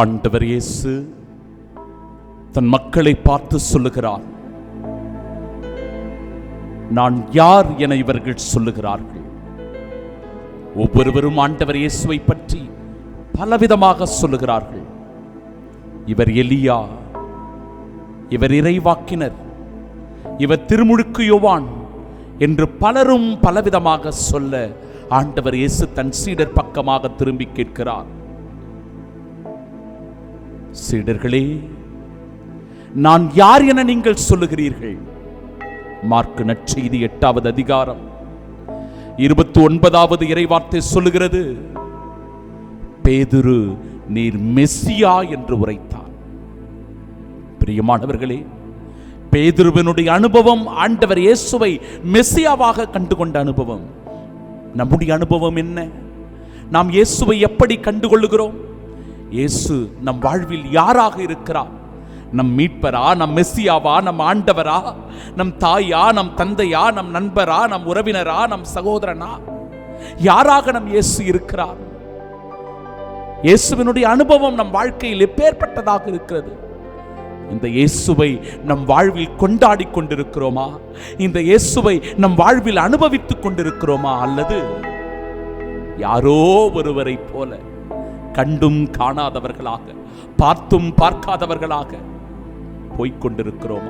ஆண்டவர் இயேசு தன் மக்களை பார்த்து சொல்லுகிறார். நான் யார் என இவர்கள் சொல்லுகிறார்கள். ஒவ்வொருவரும் ஆண்டவர் இயேசுவை பற்றி பலவிதமாக சொல்லுகிறார்கள். இவர் எலியா இவர் இறைவாக்கினர் இவர் திருமுழுக்கு யோவான் என்று பலரும் பலவிதமாக சொல்ல ஆண்டவர் இயேசு தன் சீடர் பக்கமாக திரும்பி கேட்கிறார். சீடர்களே நான் யார் என நீங்கள் சொல்லுகிறீர்கள்? மார்க்கு நற்செய்தி எட்டாவது அதிகாரம். இருபத்தி ஒன்பதாவது இறைவார்த்தை சொல்லுகிறது பேதுரு நீர் மெஸ்ஸியா என்று உரைத்தார். பிரியமானவர்களே பேதுருவனுடைய அனுபவம் ஆண்டவர் இயேசுவை மெஸ்ஸியாவாக கண்டுகொண்ட அனுபவம். நம்முடைய அனுபவம் என்ன? நாம் இயேசுவை எப்படி கண்டுகொள்ளுகிறோம்? இயேசு நம் வாழ்வில் யாராக இருக்கிறார் நம் மீட்பரா நம் மெஸ்ஸியாவா நம் ஆண்டவரா? நம் தாயா நம் தந்தையா நம் நண்பரா நம் உறவினரா நம் சகோதரனா? யாராக நம் இயேசு இருக்கிறார்? இயேசுவினுடைய அனுபவம் நம் வாழ்க்கையில் எப்பேற்பட்டதாக இருக்கிறது? இந்த இயேசுவை நம் வாழ்வில் கொண்டாடி கொண்டிருக்கிறோமா? இந்த இயேசுவை நம் வாழ்வில் அனுபவித்துக் கொண்டிருக்கிறோமா? அல்லது யாரோ ஒருவரை போல கண்டும் காணாதவர்களாக பார்த்தும் பார்க்காதவர்களாக போய்க்கொண்டிருக்கிறோம்?